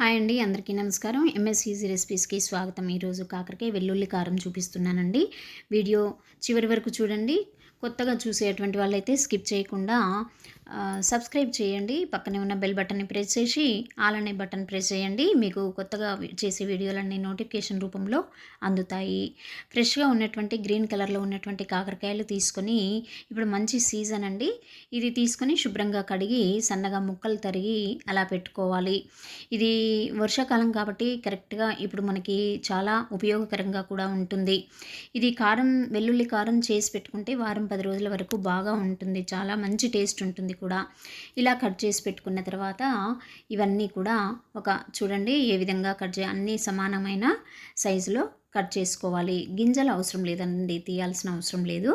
Hi అండి అందరికీ నమస్కారం. ఎంఎస్ఈజీ రెసిపీస్కి స్వాగతం. ఈరోజు కాకరకాయ వెల్లుల్లి కారం చూపిస్తున్నానండి. వీడియో చివరి వరకు చూడండి. కొత్తగా చూసేటువంటి వాళ్ళైతే స్కిప్ చేయకుండా సబ్స్క్రైబ్ చేయండి. పక్కనే ఉన్న బెల్ బటన్ని ప్రెస్ చేసి ఆల్ అనే బటన్ ప్రెస్ చేయండి. మీకు కొత్తగా చేసే వీడియోలన్నీ నోటిఫికేషన్ రూపంలో అందుతాయి. ఫ్రెష్గా ఉన్నటువంటి గ్రీన్ కలర్లో ఉన్నటువంటి కాకరకాయలు తీసుకొని ఇప్పుడు మంచి సీజన్ అండి. ఇది తీసుకొని శుభ్రంగా కడిగి సన్నగా ముక్కలు తరిగి అలా పెట్టుకోవాలి. ఇది వర్షాకాలం కాబట్టి కరెక్ట్గా ఇప్పుడు మనకి చాలా ఉపయోగకరంగా కూడా ఉంటుంది. ఇది కారం వెల్లుల్లి కారం చేసి పెట్టుకుంటే వారం పది రోజుల వరకు బాగా ఉంటుంది. చాలా మంచి టేస్ట్ ఉంటుంది. కూడా ఇలా కట్ చేసి పెట్టుకున్న తర్వాత ఇవన్నీ కూడా ఒక చూడండి ఏ విధంగా కట్ చే అన్నీ సమానమైన సైజులో కట్ చేసుకోవాలి. గింజలు అవసరం లేదండి తీయాల్సిన అవసరం లేదు.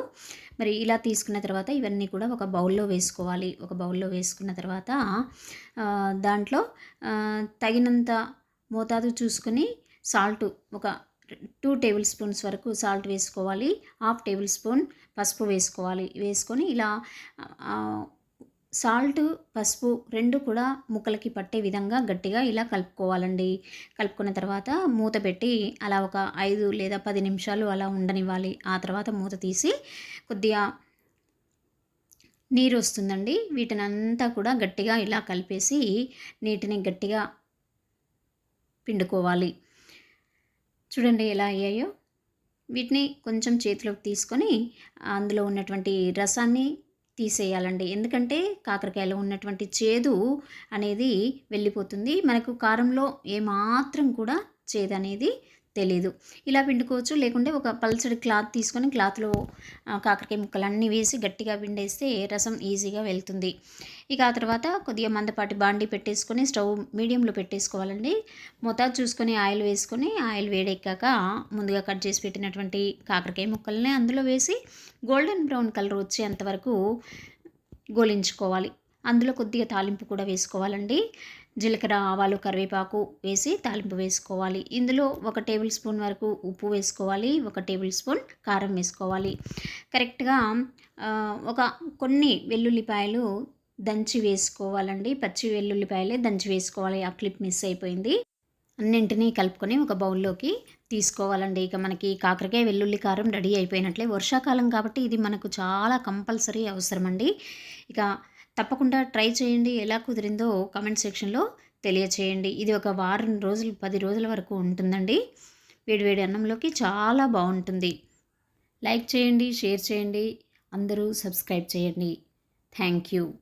మరి ఇలా తీసుకున్న తర్వాత ఇవన్నీ కూడా ఒక బౌల్లో వేసుకోవాలి. ఒక బౌల్లో వేసుకున్న తర్వాత దాంట్లో తగినంత మోతాదు చూసుకొని సాల్ట్ ఒక టూ టేబుల్ స్పూన్స్ వరకు సాల్ట్ వేసుకోవాలి. హాఫ్ టేబుల్ స్పూన్ పసుపు వేసుకోవాలి. వేసుకొని ఇలా సాల్ట్ పసుపు రెండు కూడా ముక్కలకి పట్టే విధంగా గట్టిగా ఇలా కలుపుకోవాలండి. కలుపుకున్న తర్వాత మూత పెట్టి అలా ఒక ఐదు లేదా పది నిమిషాలు అలా ఉండనివ్వాలి. ఆ తర్వాత మూత తీసి కొద్దిగా నీరు వస్తుందండి. వీటిని అంతా కూడా గట్టిగా ఇలా కలిపేసి నీటిని గట్టిగా పిండుకోవాలి. చూడండి ఎలా అయ్యాయో. వీటిని కొంచెం చేతిలోకి తీసుకొని అందులో ఉన్నటువంటి రసాన్ని తీసేయాలండి. ఎందుకంటే కాకరకాయలో ఉన్నటువంటి చేదు అనేది వెళ్ళిపోతుంది. మనకు కారంలో ఏమాత్రం కూడా చేదు అనేది తెలీదు. ఇలా పిండుకోవచ్చు. లేకుంటే ఒక పల్చడి క్లాత్ తీసుకొని క్లాత్లో కాకరకాయ కాకరకాయ ముక్కలన్నీ వేసి గట్టిగా పిండేస్తే రసం ఈజీగా వెళ్తుంది. ఇక ఆ తర్వాత కొద్దిగా మందపాటి బాండి పెట్టేసుకొని స్టవ్ మీడియంలో పెట్టేసుకోవాలండి. మోతాదు చూసుకొని ఆయిల్ వేసుకొని ఆయిల్ వేడెక్కాక ముందుగా కట్ చేసి పెట్టినటువంటి కాకరకాయ ముక్కల్ని అందులో వేసి గోల్డెన్ బ్రౌన్ కలర్ వచ్చేంత వరకు గోలించుకోవాలి. అందులో కొద్దిగా తాలింపు కూడా వేసుకోవాలండి. జీలకర్ర ఆవాలు కరివేపాకు వేసి తాలింపు వేసుకోవాలి. ఇందులో ఒక టేబుల్ స్పూన్ వరకు ఉప్పు వేసుకోవాలి. ఒక టేబుల్ స్పూన్ కారం వేసుకోవాలి. కరెక్ట్గా ఒక కొన్ని వెల్లుల్లిపాయలు దంచి వేసుకోవాలండి. పచ్చి వెల్లుల్లిపాయలే దంచి వేసుకోవాలి. ఆ క్లిప్ మిస్ అయిపోయింది. అన్నింటినీ కలుపుకొని ఒక బౌల్లోకి తీసుకోవాలండి. ఇక మనకి కాకరకాయ వెల్లుల్లి కారం రెడీ అయిపోయినట్లే. వర్షాకాలం కాబట్టి ఇది మనకు చాలా కంపల్సరీ అవసరం ఇక తప్పకుండా ట్రై చేయండి. ఎలా కుదిరిందో కామెంట్ సెక్షన్లో తెలియచేయండి. ఇది ఒక వారం రోజులు పది రోజుల వరకు ఉంటుందండి. వేడివేడి అన్నంలోకి చాలా బాగుంటుంది. లైక్ చేయండి షేర్ చేయండి. అందరూ సబ్స్క్రైబ్ చేయండి. Thank you.